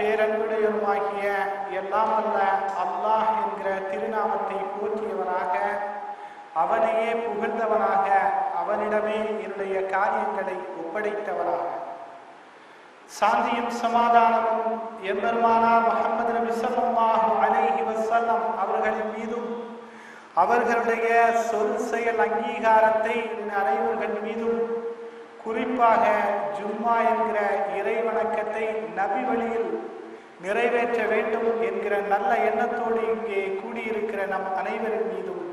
பேரன்புடையவருமாகிய எல்லாம் அல்ல அல்லாஹ் என்கிற திருநாமத்தை போற்றியவனாக அவனையே புகழ்ந்தவனாக அவனிடமே என்னுடைய காரியங்களை ஒப்படைத்தவனாக. சாந்தியும் சமாதானமும் எம்பெருமானார் முகமது நபி ஸல்லல்லாஹு அலைஹி வசல்லம் அவர்களின் மீதும் அவர்களுடைய சொல் செயல் அங்கீகாரத்தை அனைவர்கள் மீதும் குறிப்பாக ஜும்மா என்கிற இறை வணக்கத்தை நபி வழியில் நிறைவேற்ற வேண்டும் என்கிற நல்ல எண்ணத்தோடு இங்கே கூடியிருக்கிற நம் அனைவரின் மீதும்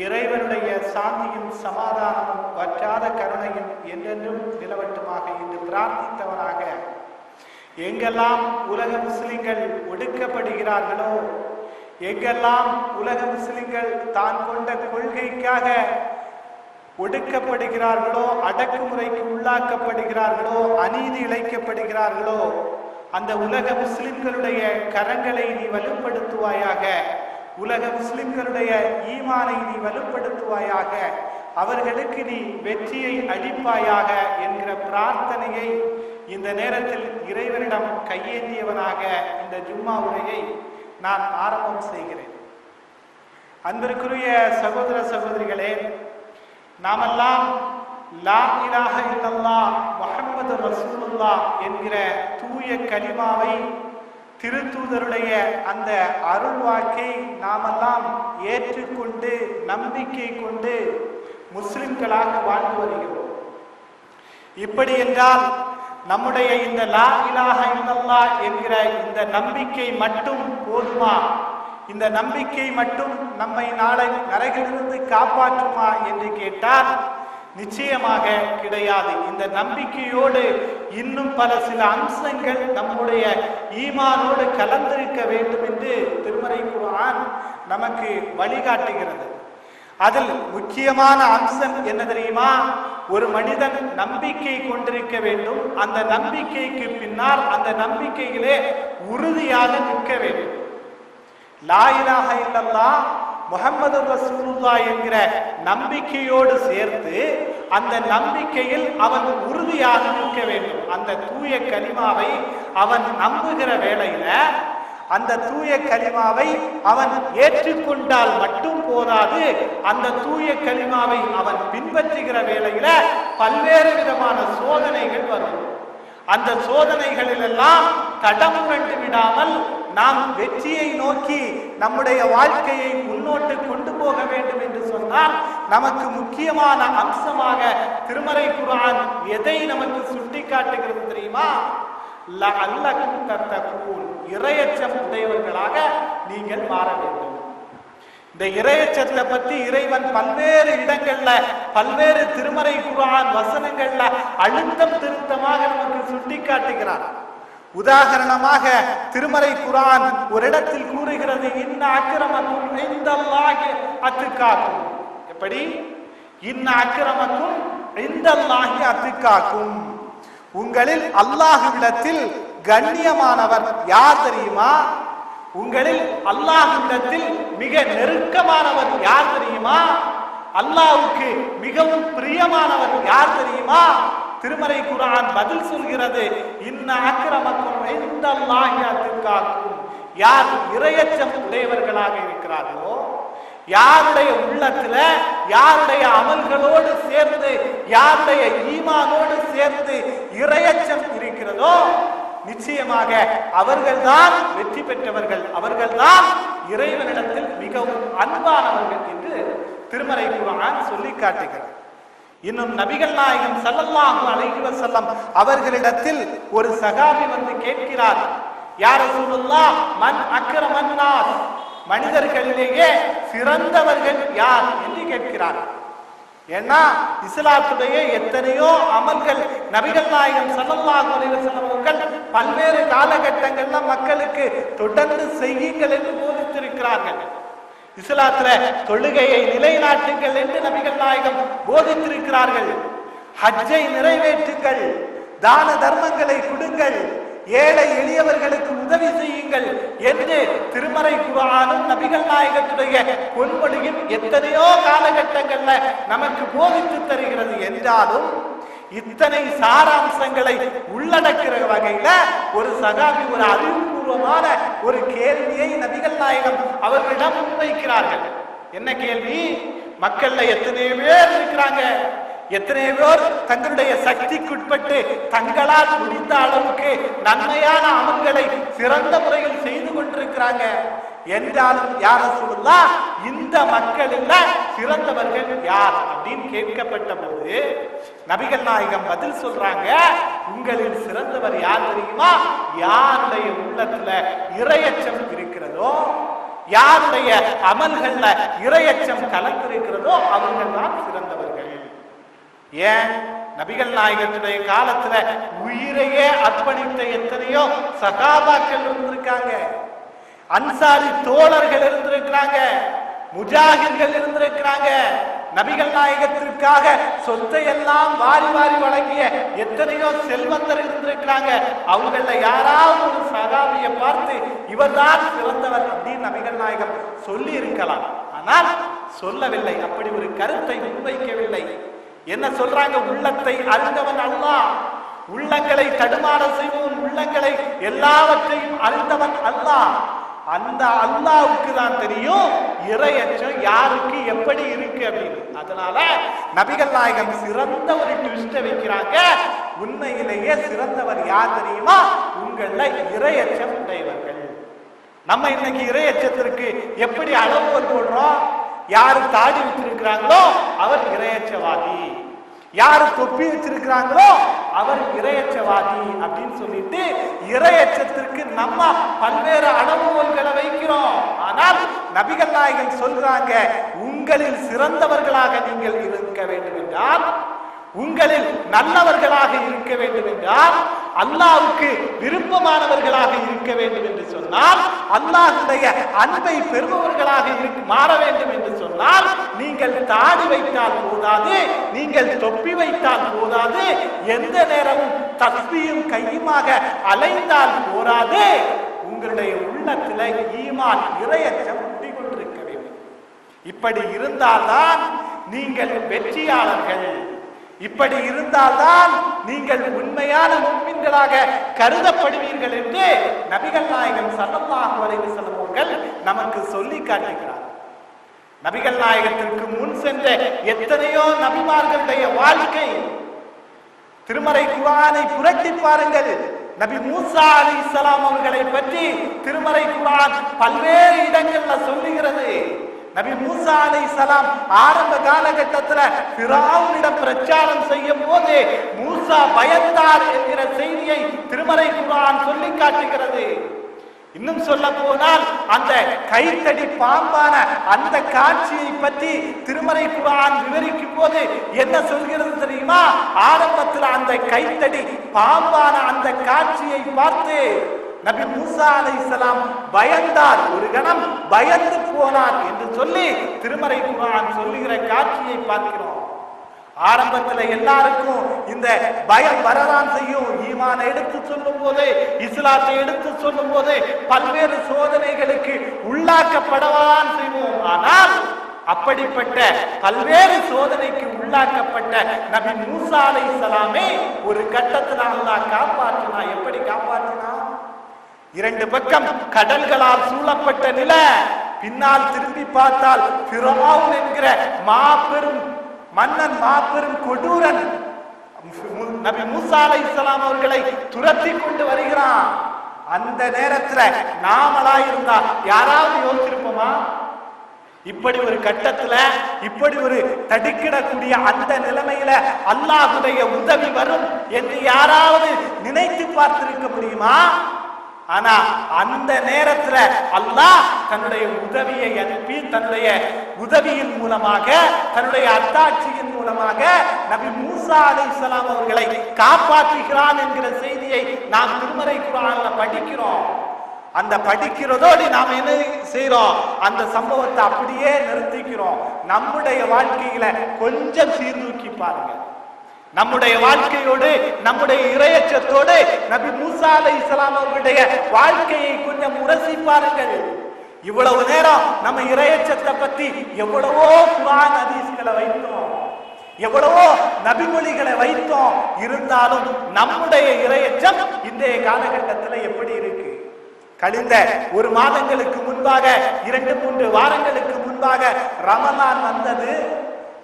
இறைவனுடைய சாந்தியும் சமாதானமும் வற்றாத கருணையும் என்றென்றும் நிலவட்டுமாக என்று பிரார்த்தித்தவனாக எங்கெல்லாம் உலக முஸ்லிம்கள் ஒடுக்கப்படுகிறார்களோ எங்கெல்லாம் உலக முஸ்லிம்கள் தான் கொண்ட கொள்கைக்காக ஒடுக்கப்படுகிறார்களோ அடக்குமுறைக்கு உள்ளாக்கப்படுகிறார்களோ அநீதி இழைக்கப்படுகிறார்களோ அந்த உலக முஸ்லிம்களுடைய கரங்களை நீ வலுப்படுத்துவாயாக உலக முஸ்லிம்களுடைய ஈமானை நீ வலுப்படுத்துவாயாக அவர்களுக்கு நீ வெற்றியை அளிப்பாயாக என்கிற பிரார்த்தனையை இந்த நேரத்தில் இறைவனிடம் கையேந்தியவனாக இந்த ஜும்மா உரையை நான் ஆரம்பம் செய்கிறேன். அன்பிற்குரிய சகோதர சகோதரிகளே நாமெல்லாம் லா இலாஹ இல்லல்லாஹ் முஹம்மது ரசூலுல்லாஹ் என்கிற தூய கலிமாவை திருத்தூதருடைய அந்த அருள்வாக்கை நாமெல்லாம் ஏற்றுக்கொண்டு நம்பிக்கை கொண்டு முஸ்லிம்களாக வாழ்ந்து வருகிறோம். இப்படி என்றால் நம்முடைய இந்த லா இலாக இல்லல்லா என்கிற இந்த நம்பிக்கை மட்டும் போதுமா? இந்த நம்பிக்கை மட்டும் நம்மை நாளை நரகிலிருந்து காப்பாற்றுமா என்று கேட்டால் நிச்சயமாக கிடையாது. இந்த நம்பிக்கையோடு இன்னும் பல சில அம்சங்கள் நம்முடைய ஈமானோடு கலந்திருக்க வேண்டும் என்று திருமறை குர்ஆன் நமக்கு வழிகாட்டுகிறது. அதில் முக்கியமான அம்சம் என்ன தெரியுமா? ஒரு மனிதன் நம்பிக்கை கொண்டிருக்க வேண்டும். அந்த நம்பிக்கைக்கு பின்னால் அந்த நம்பிக்கையிலே உறுதியாக நிற்க வேண்டும். லாயிலாக இல்லல்லா முகமது ரசூலுல்லா என்கிற நம்பிக்கையோடு சேர்த்து அந்த நம்பிக்கையில் அவன் உறுதியாக நிற்க வேண்டும். அந்த தூய கலிமாவை அவன் நம்புகிற வேளையில அந்த தூய கலிமாவை அவன் ஏற்றுக்கொண்டால் மட்டும் போதாது அந்த தூய கலிமாவை அவன் பின்பற்றுகிற வேளையில பல்வேறு விதமான சோதனைகள் வரும். அந்த சோதனைகளிலெல்லாம் தடம் கண்டு விடாமல் நாம் வெற்றியை நோக்கி நம்முடைய வாழ்க்கையை முன்னோட்டு கொண்டு போக வேண்டும் என்று சொன்னால் நமக்கு முக்கியமான அம்சமாக திருமறை குரான் எதை நமக்கு சுட்டி காட்டுகிறது தெரியுமா? லஅல்லக்கும் இறையச்சம் உடையவர்களாக நீங்கள் மாற வேண்டும். இந்த இறையச்சத்தை பற்றி இறைவன் பல்வேறு இடங்கள்ல பல்வேறு திருமறை குரான் வசனங்கள்ல அழுத்தம் திருத்தமாக நமக்கு சுட்டி காட்டுகிறார் உதாரணமாக திருமலை குரான் ஒரு இடத்தில் கூறுகிறது இன்ன அக்கிரமக்கும் இந்தல்லாஹி அத்துக்காக்கும். எப்படி? இன்ன அக்கிரமக்கும் இந்தல்லாஹி அத்துக்காக்கும். உங்களில் அல்லாஹுவிடத்தில் கண்ணியமானவர் யார் தெரியுமா? உங்களில் அல்லாஹுவிடத்தில் மிக நெருக்கமானவர் யார் தெரியுமா? அல்லாஹ்வுக்கு மிகவும் பிரியமானவர் யார் தெரியுமா? திருமறை குரான் பதில் சொல்கிறது இன்ன அக்கிரமக்கும் இந்த அல்லாஹியாத்துக்காக்கும் யார் இரையச்சம் உடையவர்களாக இருக்கிறார்களோ யாருடைய உள்ளத்துல யாருடைய அமல்களோடு சேர்ந்து யாருடைய ஈமானோடு சேர்ந்து இரையச்சம் இருக்கிறதோ நிச்சயமாக அவர்கள்தான் வெற்றி பெற்றவர்கள். அவர்கள்தான் இறைவனிடத்தில் மிகவும் அன்பானவர்கள் என்று திருமறை குரான் சொல்லி காட்டுகிறது. இன்னும் நபிகள் நாயகம் ஸல்லல்லாஹு அலைஹி வஸல்லம் அவர்களிடத்தில் ஒரு சகாபி வந்து கேட்கிறார் யார் சொல்லுல்லா மன் அக்ரமன் நாஸ் மனிதர்களிலேயே சிறந்தவர்கள் யார் என்று கேட்கிறார். ஏன்னா இஸ்லாத்துடைய எத்தனையோ அமல்கள் நபிகள் நாயகம் ஸல்லல்லாஹு அலைஹி வஸல்லம் பல்வேறு காலகட்டங்கள்ல மக்களுக்கு தொடர்ந்து செய்யுங்கள் என்று போதித்திருக்கிறார்கள். இஸ்லாத்துல தொழுகையை நிலைநாட்டுங்கள் என்று நபிகள் நாயகம் போதித்திருக்கிறார்கள். ஹஜ்ஜை நிறைவேற்றுங்கள். தான தர்மங்களை கொடுங்கள். ஏழை எளியவர்களுக்கு உதவி செய்யுங்கள் என்று திருமறை குரானும் நபிகள் நாயகத்துடைய பொன்மொழியும் எத்தனையோ காலகட்டங்கள்ல நமக்கு போதித்து தருகிறது என்றாலும் இத்தனை சாராம்சங்களை உள்ளடக்கிற வகையில ஒரு சகாபி ஒரு அறிவுபூர்வமான ஒரு கேள்வியை நபிகள் நாயகம் அவர்களிடம் முன்வைக்கிறார்கள் என்ன கேள்வி? மக்கள்ல எத்தனை பேர் இருக்கிறாங்க. எத்தனை பேர் தங்களுடைய சக்திக்குட்பட்டு தங்களால் முடிந்த அளவுக்கு நன்மையான அமல்களை சிறந்த முறையில் செய்து கொண்டிருக்கிறாங்க. என்றாலும் யார சொல்லலாம் இந்த மக்களில் சிறந்தவர்கள் யார்? அப்படின்னு கேட்கப்பட்ட போது நபிகள் நாயகம் பதில் சொல்றாங்க உங்களில் சிறந்தவர் யார் தெரியுமா? யாருடைய உள்ளத்துல இரையச்சம் இருக்கிறதோ யாருடைய அமல்கள்ல இரையச்சம் கலந்திருக்கிறதோ அவர்கள் தான் சிறந்தவர்கள். ஏன்? நபிகள் நாயகத்துடைய காலத்துல உயிரையே அர்ப்பணித்த எத்தனையோ சகாபாக்கள் இருந்திருக்காங்க. அன்சாரி தோழர்கள் இருந்திருக்கிறாங்க. முஜாகிர்கள் இருந்திருக்கிறாங்க. நபிகள் நாயகத்திற்காக சொத்தை எல்லாம் வாரி வாரி வழங்கிய எத்தனையோ செல்வந்தர் இருந்திருக்கிறாங்க. அவங்கள யாராவது ஒரு சகாபிய பார்த்து இவர்தான் சிறந்தவர் அப்படின்னு நபிகள் நாயகம் சொல்லி இருக்கலாம் ஆனால் சொல்லவில்லை. அப்படி ஒரு கருத்தை முன்வைக்கவில்லை. என்ன சொல்றாங்க? உள்ளத்தை அறிந்தவன் அல்லாஹ். உள்ளங்களை தடுமாற செய்வோம். உள்ளங்களை எல்லாவற்றையும் அறிந்தவன் அல்லாஹ். அந்த அல்லாவுக்கு தான் தெரியும் இறையச்சம் யாருக்கு எப்படி இருக்கு அப்படின்னு. அதனால நபிகள் நாயகம் சிறந்த ஒரு ட்விஸ்ட வைக்கிறாங்க. உண்மையிலேயே சிறந்தவர் யார் தெரியுமா? உங்கள இறையச்சம் உடையவர்கள். நம்ம இன்னைக்கு இறையச்சத்திற்கு எப்படி அளவு போடுறோம் யாரு தாடி வச்சிருக்கிறாங்களோ அவர் இரையச்சவாதி. யாரு தொப்பி வச்சிருக்கிறாங்களோ அவர் இரையச்சவாதி அப்படின்னு சொல்லிட்டு இரையச்சத்திற்கு நம்ம பல்வேறு அளவுகோல்களை வைக்கிறோம். ஆனால் நபிகள் நாயகன் சொல்றாங்க உங்களில் சிறந்தவர்களாக நீங்கள் இருக்க வேண்டும் என்றால் உங்களில் நல்லவர்களாக இருக்க வேண்டும் என்றால் அல்லாவுக்கு விருப்பமானவர்களாக இருக்க வேண்டும் என்று சொன்னால் அல்லாஹுடைய அன்பை பெறுபவர்களாக இருக்கு மாற வேண்டும் என்று சொன்னால் நீங்கள் தாடி வைத்தால் போதாது நீங்கள் தொப்பி வைத்தால் போதாது எந்த நேரமும் தஸ்பியும் கையுமாக அலைந்தால் போராது. உங்களுடைய உள்ளத்துல ஈமான் இரையச்சம் குடிகொண்டிருக்க வேண்டும். இப்படி இருந்தால்தான் நீங்கள் வெற்றியாளர்கள். இப்படி இருந்தால்தான் நீங்கள் உண்மையான முன்பின்களாக கருதப்படுவீர்கள் என்று நபிகள் நாயகன் சல்லல்லாஹு அலைஹி வஸல்லம் நமக்கு சொல்லி காட்டுகிறார். நபிகள் நாயகத்திற்கு முன் சென்ற எத்தனையோ நபிமார்களுடைய வாழ்க்கை திருமறை குரானை புரட்டி பாருங்கள். நபி மூசா அலி இஸ்லாம் அவர்களை பற்றி திருமறை குரான் பல்வேறு இடங்கள்ல சொல்லுகிறது. நபி மூசா அலை சலாம் ஆரம்ப காலகட்டத்தில் பிராவுனிடம் பிரச்சாரம் செய்யும் போது மூசா பயந்தார் என்கிற செய்தியை திருமறை குரான் சொல்லி காட்டுகிறது. இன்னும் சொல்ல போனால் அந்த கைத்தடி பாம்பான அந்த காட்சியை பற்றி திருமறை குரான் விவரிக்கும் போது என்ன சொல்கிறது தெரியுமா? ஆரம்பத்தில் அந்த கைத்தடி பாம்பான அந்த காட்சியை பார்த்து நபி மூசா அலைஹிஸ்ஸலாம் பயந்தார். ஒரு கணம் பயந்து போனார் என்று சொல்லி திருமறை குரான் சொல்லுகிற காட்சியை பார்க்கிறோம். ஆரம்பத்துல எல்லாருக்கும் இந்த பயம் வரதான் செய்யும். ஈமான எடுத்து சொல்லும் போது இஸ்லாத்தை எடுத்து சொல்லும் போது பல்வேறு சோதனைகளுக்கு உள்ளாக்கப்படவான் செய்வோம். ஆனால் அப்படிப்பட்ட பல்வேறு சோதனைக்கு உள்ளாக்கப்பட்ட நபி மூசா இஸ்லாமே ஒரு கட்டத்தில் அல்லா காப்பாற்றினா எப்படி காப்பாற்றினா? இரண்டு பக்கம் கடல்களால் சூழப்பட்ட நில பின்னால் திரும்பி பார்த்தால் பிறமாவும் என்கிற மாபெரும் மன்னன் மாபெரும் கொடூரன். நபி மூசா அலை இஸ்லாம் அவர்களை துரத்தி கொண்டு வருகிறான். அந்த நேரத்துல நாமளா இருந்தா யாராவது யோசிச்சிருப்போமா? இப்படி ஒரு கட்டத்துல இப்படி ஒரு தடுக்கிடக்கூடிய அந்த நிலைமையில அல்லாஹுடைய உதவி வரும் என்று யாராவது நினைத்து பார்த்திருக்க முடியுமா? ஆனா அந்த நேரத்துல அல்லாஹ் தன்னுடைய உதவியை அனுப்பி தன்னுடைய உதவியின் மூலமாக தன்னுடைய அத்தாட்சியின் மூலமாக நபி மூசா அலைஹிஸ்ஸலாம் அவர்களை காப்பாற்றுகிறான் என்கிற செய்தியை நாம் திருமறை குரான்ல படிக்கிறோம். அந்த படிக்கிறதோடு நாம் என்ன செய்யறோம் அந்த சம்பவத்தை அப்படியே நிறுத்திக்கிறோம். நம்முடைய வாழ்க்கையில கொஞ்சம் சீர்தூக்கி பாருங்க. நம்முடைய வாழ்க்கையோடு நம்முடைய இரையச்சத்தோடு நபி மூசா அலை இஸ்லாம் அவர்களுடைய வாழ்க்கையை கொஞ்சம் உரசி பாருங்கள். இவ்வளவு நேரம் நம்ம இரையச்சத்தை பத்தி எவ்வளவோ குரான் ஹதீஸ்களை வைத்தோம். எவ்வளவோ நபிமொழிகளை வைத்தோம். இருந்தாலும் நம்முடைய இரையச்சம் இன்றைய காலகட்டத்தில் எப்படி இருக்கு? கழிந்த ஒரு மாதங்களுக்கு முன்பாக இரண்டு மூன்று வாரங்களுக்கு முன்பாக ரமலான் வந்தது.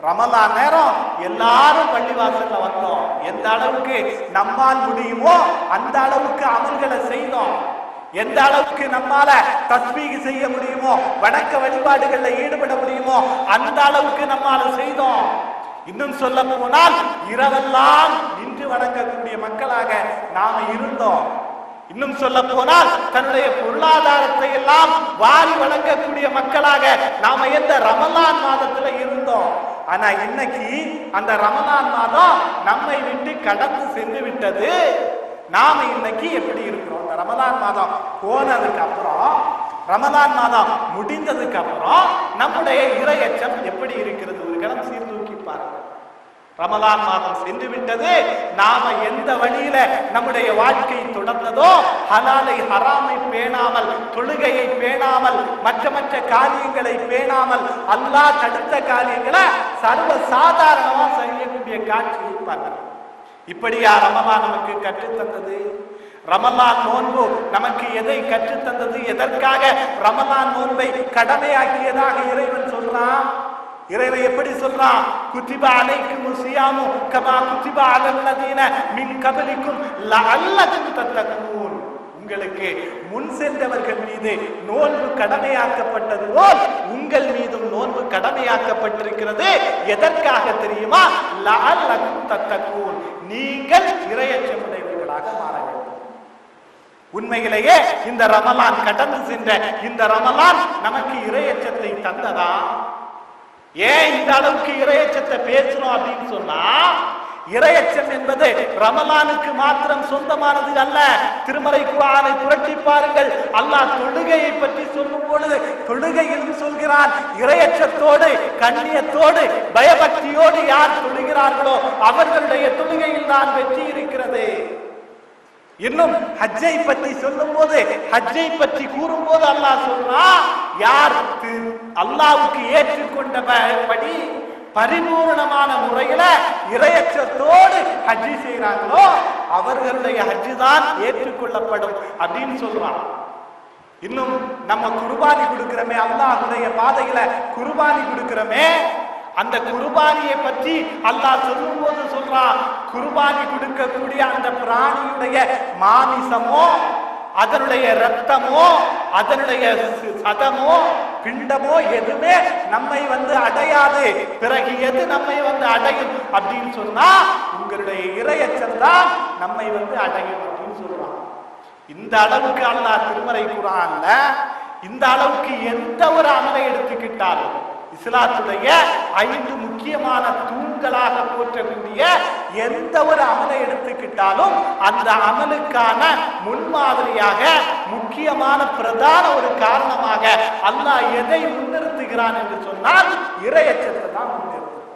ரமலான் நேரம் எல்லாரும் பள்ளிவாசல்ல வந்தோம். எந்த அளவுக்கு நம்மால் முடியுமோ அந்த அளவுக்கு அமல்களை செய்தோம். எந்த அளவுக்கு நம்மால தஸ்மீக செய்ய முடியுமோ வணக்க வழிபாடுகள்ல ஈடுபட முடியுமோ அந்த அளவுக்கு நம்மால செய்தோம். இன்னும் சொல்ல போனால் இரவெல்லாம் நின்று வணங்கக்கூடிய மக்களாக நாம இருந்தோம். இன்னும் சொல்ல போனால் தன்னுடைய பொருளாதாரத்தை எல்லாம் வாரி வழங்கக்கூடிய மக்களாக நாம எந்த ரமலான் மாதத்துல இருந்தோம். ஆனா இன்னைக்கு அந்த ரமதான் மாதம் நம்மை விட்டு கடந்து சென்று விட்டது. நாம இன்னைக்கு எப்படி இருக்கிறோம்? இந்த ரமதான் மாதம் போனதுக்கு அப்புறம் ரமதான் மாதம் முடிந்ததுக்கு அப்புறம் நம்முடைய இரையச்சம் எப்படி இருக்கிறது? ஒரு கணம் சீர்தூக்கி பாருங்க. ரமலான் மாதம் சென்று விட்டது நாம எந்த வழியில நம்முடைய வாழ்க்கை தொடர்ந்ததோ ஹலாலை ஹராமை பேணாமல் தொழுகையை பேணாமல் மற்ற மற்ற காரியங்களை பேணாமல் அல்லாஹ் தடுத்த காரியங்களை சர்வ சாதாரணமா செய்யக்கூடிய காட்சியை பார்க்கிறோம் இப்படியா ரமலான் நமக்கு கற்றுத் தந்தது ரமலான் நோன்பு நமக்கு எதை கற்றுத் தந்தது எதற்காக ரமலான் நோன்பை கடமையாக்கியதாக இறைவன் சொல்றான்? இறைவன் எப்படி சொல்றான்? குத்திபா அலைக்கும் சியாமு கமா குத்திபா அலல்லதீன மின் கபலிக்கும் லஅல்லக்கும் தத்தக்கூன் உங்களுக்கு முன் சென்றவர்கள் மீது நோன்பு கடமையாக்கப்பட்டது போல் உங்கள் மீதும் நோன்பு கடமையாக்கப்பட்டிருக்கிறது. எதற்காக தெரியுமா? லஅல்லக்கும் தத்தக்கூன் நீங்கள் இரையற்றமுடையவர்களாக மாற வேண்டும். உண்மையிலேயே இந்த ரமலான் கடந்து சென்ற இந்த ரமலான் நமக்கு இரையச்சத்தை தந்ததா? ஏன் இந்த அளவுக்கு இரையச்சத்தை பேசணும் அப்படின்னு சொன்னா இரையச்சம் என்பது ரமலானுக்கு மாத்திரம் சொந்தமானது அல்ல. திருமலை குரானை புரட்டி பாருங்கள். அல்லாஹ் தொழுகையை பற்றி சொல்லும் பொழுது தொழுகையில் சொல்கிறான். இரையச்சத்தோடு கண்ணியத்தோடு பயபக்தியோடு யார் தொழுகிறார்களோ அவர்களுடைய தொழுகையில் தான் வெற்றி இருக்கிறது. இன்னும் ஹஜ்ஜை பற்றி சொல்லும் போது ஹஜ்ஜை பற்றி கூறும் போது அல்லாஹ் சொல்றா யார் அல்லாவுக்கு ஏற்றுக்கொண்ட படி பரிபூர்ணமான முறையில இரையச்சத்தோடு ஹஜ்ஜி செய்கிறாங்களோ அவர்களுடைய ஹஜ்ஜு தான் ஏற்றுக்கொள்ளப்படும் அப்படின்னு சொல்றான் இன்னும் நம்ம குர்பானி கொடுக்கிறோமே அல்லாஹுடைய பாதையில குர்பானி கொடுக்கிறோமே அந்த குர்பானியை பற்றி அல்லாஹ் சொல்லும்போது சொல்றான் குர்பானி கொடுக்கக்கூடிய அந்த பிராணியுடைய மாமிசமோ அதனுடைய ரத்தமோ அதனுடைய சதமோ பிண்டமோ எதுவுமே நம்மை வந்து அடையாது. பிறகு எது நம்மை வந்து அடையும் அப்படின்னு சொன்னா உங்களுடைய இரையச்சம் தான் நம்மை வந்து அடையும் அப்படின்னு சொல்லுவான் இந்த அளவுக்கு அல்லாஹ் திருமறை குரான்ல இந்த அளவுக்கு எந்த ஒரு அமலை எடுத்துக்கிட்டாலும் இஸ்லாத்துடைய ஐந்து முக்கியமான தூண்களாக போற்றக்கூடிய எந்த ஒரு அமலை எடுத்துக்கிட்டாலும் அந்த அமலுக்கான முன்மாதிரியாக முக்கியமான பிரதான ஒரு காரணமாக அல்லாஹ் எதை முன்னிறுத்துகிறான் என்று சொன்னால் இரையச்சத்தை தான் முன்னிறுத்துகிறான்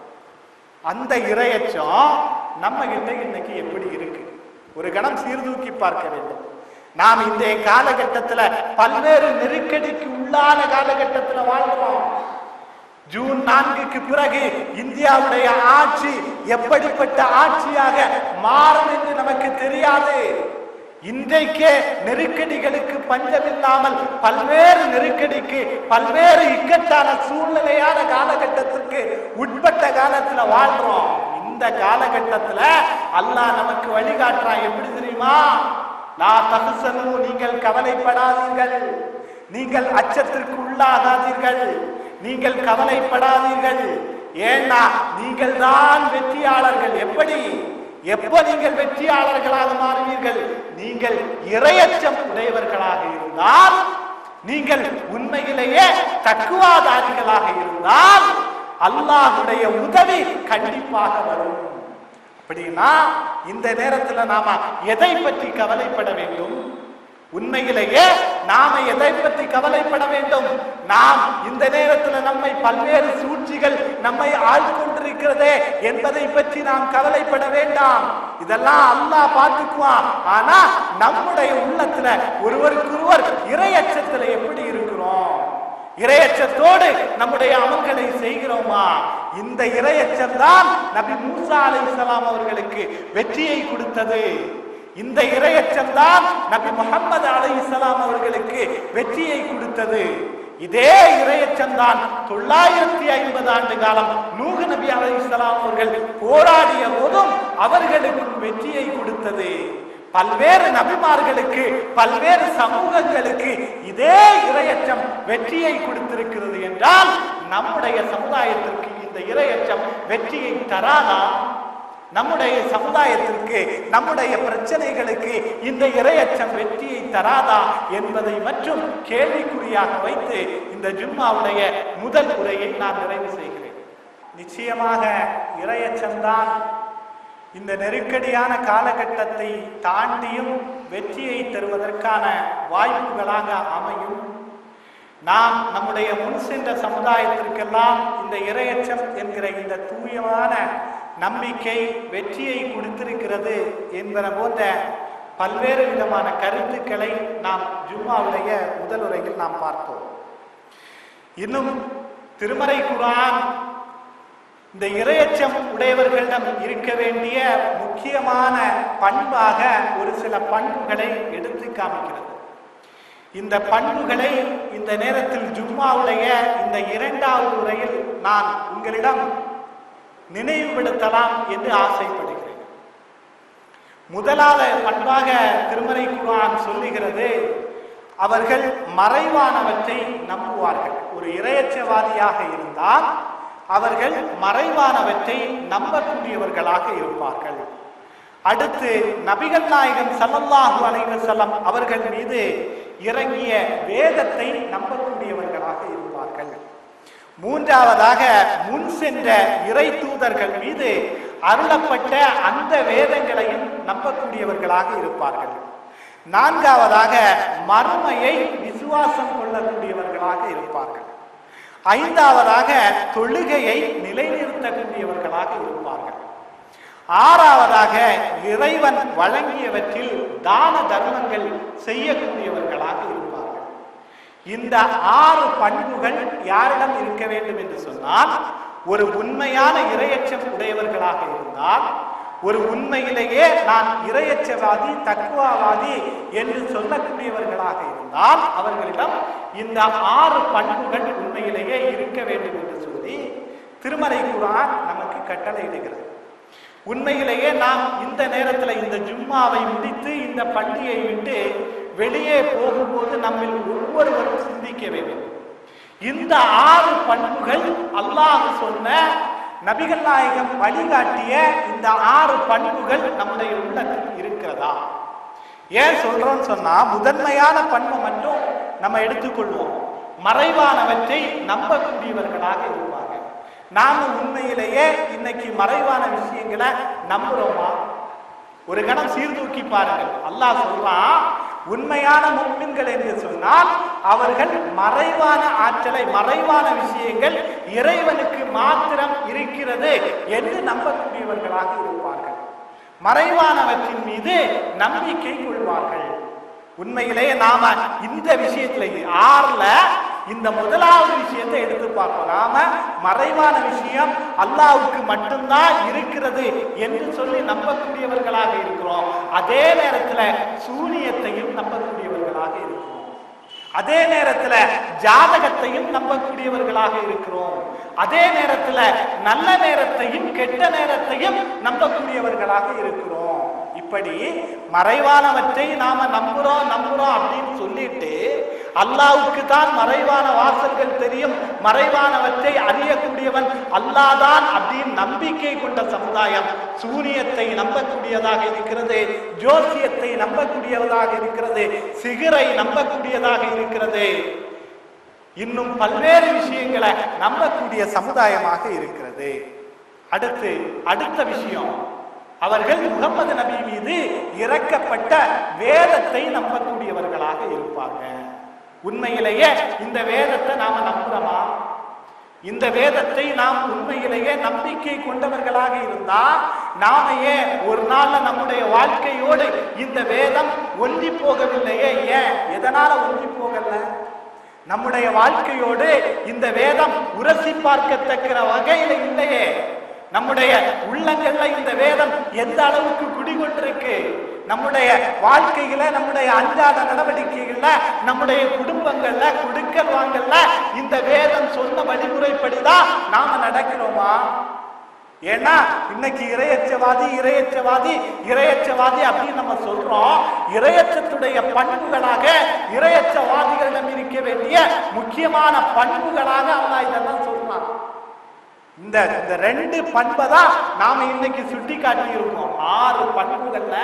அந்த இரையச்சம் நம்ம கிட்ட இன்னைக்கு எப்படி இருக்கு? ஒரு கணம் சீர்தூக்கி பார்க்க வேண்டும். நாம் இந்த காலகட்டத்தில் பல்வேறு நெருக்கடிக்கு உள்ளான காலகட்டத்தில் வாழ்கிறோம் ஜூன் நான்குக்கு பிறகு இந்தியாவுடைய ஆட்சி எப்படிப்பட்ட ஆட்சியாக மாறும் என்று நமக்கு தெரியாது. இன்றைக்கே நெருக்கடிகளுக்கு பஞ்சமில்லாமல் பல்வேறு நெருக்கடிக்கு பல்வேறு இக்கட்டான சூழ்நிலையான காலகட்டத்திற்கு உட்பட்ட காலத்துல வாழ்றோம். இந்த காலகட்டத்துல அல்லாஹ் நமக்கு வழிகாட்டுறான். எப்படி தெரியுமா? நான் தகுசனும் நீங்கள் கவலைப்படாதீர்கள். நீங்கள் அச்சத்திற்கு உள்ளாகாதீர்கள். நீங்கள் கவலைப்படாதீர்கள். ஏன்னா நீங்கள் தான் வெற்றியாளர்கள். எப்படி? எப்ப நீங்கள் வெற்றியாளர்களாக மாறுவீர்கள்? நீங்கள் இரையச்சம் உடையவர்களாக இருந்தால் நீங்கள் உண்மையிலேயே தக்குவாதாரிகளாக இருந்தால் அல்லாஹுடைய உதவி கண்டிப்பாக வரும். அப்படின்னா இந்த நேரத்துல நாம எதை பற்றி கவலைப்பட வேண்டும்? உண்மையிலேயே நாம எதை பற்றி கவலைப்பட வேண்டும்? நாம் இந்த நேரத்தில் நம்மை பல்வேறு சூழ்ச்சிகள் நம்மை ஆழ்கொண்டிருக்கிறதே என்பதை பற்றி நாம் கவலைப்பட வேண்டாம். இதெல்லாம் அல்லாஹ் பார்த்துக்குவான். ஆனா நம்முடைய உள்ளத்துல ஒருவருக்கொருவர் இரையச்சத்துல எப்படி இருக்கிறோம்? இரையச்சத்தோடு நம்முடைய அமல்களை செய்கிறோமா? இந்த இரையச்சம் தான் நபி மூசா அலைஹிஸ்ஸலாம் அவர்களுக்கு வெற்றியை கொடுத்தது. இந்த இரையச்சம் தான் நபி முகமது அலைஹிஸ்ஸலாம் அவர்களுக்கு வெற்றியை கொடுத்தது. இதே இரையச்சம் தான் தொள்ளாயிரத்தி ஐம்பது ஆண்டு காலம் நூகு நபி அலைஹிஸ்ஸலாம் அவர்கள் போராடிய போதும் அவர்களுக்கு வெற்றியை கொடுத்தது. பல்வேறு நபிமார்களுக்கு பல்வேறு சமூகங்களுக்கு இதே இரையச்சம் வெற்றியை கொடுத்திருக்கிறது என்றால் நம்முடைய சமுதாயத்திற்கு இந்த இரையச்சம் வெற்றியை தராதா? நம்முடைய சமுதாயத்திற்கு நம்முடைய பிரச்சனைகளுக்கு இந்த இரையச்சம் வெற்றியை தராதா என்பதை மற்றும் கேள்விக்குறியாக வைத்து இந்த ஜும்மாவுடைய முதல் உரையை நான் நிறைவு செய்கிறேன். நிச்சயமாக இரையச்சம்தான் இந்த நெருக்கடியான காலகட்டத்தை தாண்டியும் வெற்றியை தருவதற்கான வாய்ப்புகளாக அமையும். நாம் நம்முடைய முன் சென்ற சமுதாயத்திற்கெல்லாம் இந்த இரையச்சம் என்கிற இந்த தூயமான நம்பிக்கை வெற்றியை கொடுத்திருக்கிறது என்பன போன்ற பல்வேறு விதமான கருத்துக்களை நாம் ஜும்மாவுடைய முதல் உரையில் நாம் பார்த்தோம். இன்னும் திருமறை குரான் இந்த இரையச்சம் உடையவர்களிடம் இருக்க வேண்டிய முக்கியமான பண்பாக ஒரு சில பண்புகளை எடுத்து காமிக்கிறது. இந்த பண்புகளை இந்த நேரத்தில் ஜும்மாவுடைய இந்த இரண்டாவது உரையில் நான் உங்களிடம் நினைவுபடுத்தலாம் என்று ஆசைப்படுகிறேன். முதலாவது பண்பாக திருமறை குரான் சொல்லுகிறது அவர்கள் மறைவானவற்றை நம்புவார்கள். ஒரு இரையச்சவாதியாக இருந்தால் அவர்கள் மறைவானவற்றை நம்பக்கூடியவர்களாக இருப்பார்கள். அடுத்து நபிகள் நாயகன் சல்லல்லாஹு அலைஹி செல்லம் அவர்கள் மீது இறங்கிய வேதத்தை நம்பக்கூடியவர்களாக இருப்பார்கள் மூன்றாவதாக முன் சென்ற இறை தூதர்கள் மீது அருளப்பட்ட அந்த வேதங்களையும் நம்பக்கூடியவர்களாக இருப்பார்கள். நான்காவதாக மறுமையை விசுவாசம் கொள்ளக்கூடியவர்களாக இருப்பார்கள். ஐந்தாவதாக தொழுகையை நிலைநிறுத்தக்கூடியவர்களாக இருப்பார்கள். ஆறாவதாக இறைவன் வழங்கியவற்றில் தான தர்மங்கள் செய்யக்கூடியவர்களாக இருப்பார்கள். இந்த ஆறு பண்புகள் யாரிடம் இருக்க வேண்டும் என்று சொன்னால் ஒரு உண்மையான இரையச்சம் உடையவர்களாக இருந்தால் ஒரு உண்மையிலேயே நான் இரையச்சவாதி தக்குவாவாதி என்று சொல்லக்கூடியவர்களாக இருந்தால் அவர்களிடம் இந்த ஆறு பண்புகள் உண்மையிலேயே இருக்க வேண்டும் என்று சொல்லி திருமலை குரான் நமக்கு கட்டளையிடுகிறது. உண்மையிலேயே நாம் இந்த நேரத்தில் இந்த ஜும்மாவை முடித்து இந்த பள்ளியை விட்டு வெளியே போகும்போது நம்ம ஒவ்வொருவரும் சிந்திக்க வேண்டும். இந்த ஆறு பண்புகள் அல்லாஹ் சொன்ன நபிகள் நாயகம் வழிகாட்டிய இந்த ஆறு பண்புகள் நம்முடைய உள்ளத்தில் இருக்கிறதா? ஏன் சொல்றோம்னு சொன்னா முதன்மையான பண்பை மட்டும் நம்ம எடுத்துக்கொள்வோம். மறைவானவற்றை நம்பக்கூடியவர்களாக இருப்பாங்க. நாம உண்மையிலேயே இன்னைக்கு மறைவான விஷயங்களை நம்புறோமா? ஒரு கணம் சீர்தூக்கி பாருங்கள். அல்லாஹ் சொல்றான் உண்மையான முன்மின்கள் என்று சொன்னால் அவர்கள் மறைவான ஆற்றலை மறைவான விஷயங்கள் இறைவனுக்கு மாத்திரம் இருக்கிறது என்று நம்பக்கூடியவர்களாக இருப்பார்கள். மறைவானவற்றின் மீது நம்பிக்கை கொள்வார்கள். உண்மையிலேயே நாம இந்த விஷயத்துல ஆறுல. இந்த முதலாவது விஷயத்தை எடுத்து பார்ப்போம். நாம மறைவான விஷயம் அல்லாவுக்கு மட்டும்தான் இருக்கிறது என்று சொல்லி நம்பக்கூடியவர்களாக இருக்கிறோம். அதே நேரத்துல சூனியத்தையும் நம்பக்கூடியவர்களாக இருக்கிறோம். அதே நேரத்துல ஜாதகத்தையும் நம்பக்கூடியவர்களாக இருக்கிறோம். அதே நேரத்துல நல்ல நேரத்தையும் கெட்ட நேரத்தையும் நம்பக்கூடியவர்களாக இருக்கிறோம். இப்படி மறைவானவற்றை நாம நம்புறோம் நம்புறோம் அப்படின்னு சொல்லிட்டு அல்லாவுக்கு தான் மறைவான வாசல்கள் தெரியும் மறைவானவற்றை அறியக்கூடியவன் அல்லாதான் அப்படின்னு நம்பிக்கை கொண்ட சமுதாயம் சூனியத்தை நம்பக்கூடியதாக இருக்கிறது ஜோசியத்தை நம்பக்கூடியதாக இருக்கிறது சிகரை நம்பக்கூடியதாக இருக்கிறது. இன்னும் பல்வேறு விஷயங்களை நம்பக்கூடிய சமுதாயமாக இருக்கிறது. அடுத்து அடுத்த விஷயம். அவர்கள் முகமது நபி மீது இறக்கப்பட்ட வேதத்தை நம்பக்கூடியவர்களாக இருப்பாங்க. உண்மையிலேயே இந்த வேதத்தை நாம நம்புறோமா? இந்த வேதத்தை நாம் உண்மையிலேயே நம்பிக்கை கொண்டவர்களாக இருந்தா நாம ஏன் ஒரு நாள்ல நம்முடைய வாழ்க்கையோடு இந்த வேதம் ஒன்றி போகவில்லையே? ஏன்? எதனால ஒன்றி போகல? நம்முடைய வாழ்க்கையோடு இந்த வேதம் உரசி பார்க்கத்தக்கிற வகையில இல்லையே. நம்முடைய உள்ளங்கள்ல இந்த வேதம் எந்த அளவுக்கு குடிகொண்டிருக்கு? நம்முடைய வாழ்க்கையில நம்முடைய அன்றாட நடவடிக்கைகள்ல நம்முடைய குடும்பங்கள்ல குடுக்கல் வாங்கல்ல இந்த வேதம் சொன்ன வழிமுறைப்படிதான் நாம நடக்கிறோமா? ஏன்னா இன்னைக்கு இரையச்சவாதி இரையச்சவாதி இரையச்சவாதி அப்படின்னு நம்ம சொல்றோம். இரையச்சத்துடைய பண்புகளாக இரையச்சவாதிகளிடம் இருக்க வேண்டிய முக்கியமான பண்புகளாக அல்லாஹ் இதெல்லாம் சொல்றான். இந்த இந்த ரெண்டு பண்பை தான் நாம இன்னைக்கு சுட்டி காட்டி இருக்கோம் ஆறு பண்புகள்ல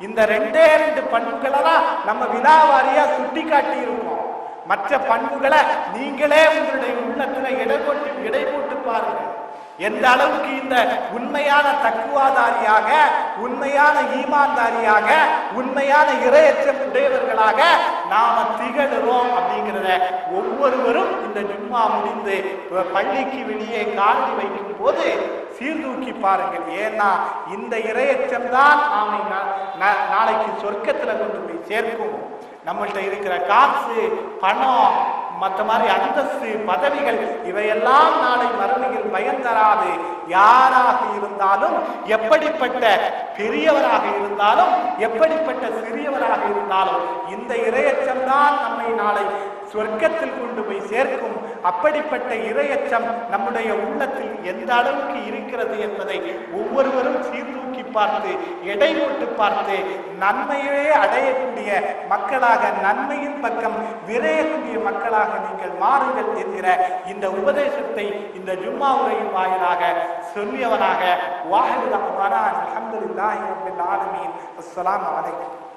இந்த ரெண்டே ரெண்டு பண்புகளை தான் நம்ம வினாவாரியா சுட்டி காட்டி இருக்கோம் மற்ற பண்புகளை நீங்களே உங்களுடைய உள்ளத்துல இடை போட்டு இடை போட்டு பாருங்க. எந்த அளவுக்கு இந்த உண்மையான தக்குவாதாரியாக உண்மையான ஈமான்தாரியாக உண்மையான இரையச்சம் உடையவர்களாக நாம திகழுறோம் அப்படிங்கிறத ஒவ்வொருவரும் இந்த ஜும்மா முடிந்து பள்ளிக்கு வெளியே காலடி வைக்கும் போது சீர்தூக்கி பாருங்கள். ஏன்னா இந்த இரையச்சம் தான் நாமை நா- நாளைக்கு சொர்க்கத்துல கொண்டு போய் சேர்க்கும் நம்மள்கிட்ட இருக்கிற காசு பணம் மற்ற மாதிரி அந்தஸ்து பதவிகள் இவையெல்லாம் நாளை மறுமையில் பயன் தராது. யாராக இருந்தாலும் எப்படிப்பட்ட பெரியவராக இருந்தாலும் எப்படிப்பட்ட சிறியவராக இருந்தாலும் இந்த இரையச்சம் தான் நம்மை நாளை சொர்க்கத்தில் கொண்டு போய் சேர்க்கும். அப்படிப்பட்ட இரையச்சம் நம்முடைய உள்ளத்தில் எந்த அளவுக்கு இருக்கிறது என்பதை ஒவ்வொருவரும் சீர்தூக்கி பார்த்து எடை போட்டு பார்த்து நன்மையே அடையக்கூடிய மக்களாக நன்மையின் பக்கம் விரையக்கூடிய மக்களாக நீங்கள் மாறுங்கள் என்கிற இந்த உபதேசத்தை இந்த ஜும்மா உரையின் வாயிலாக சொல்லியவனாக வாஹித் அஹ்மதான் அல்ஹம்துலில்லாஹி ரப்பில் ஆலமீன். அஸ்ஸலாமு அலைக்கும்.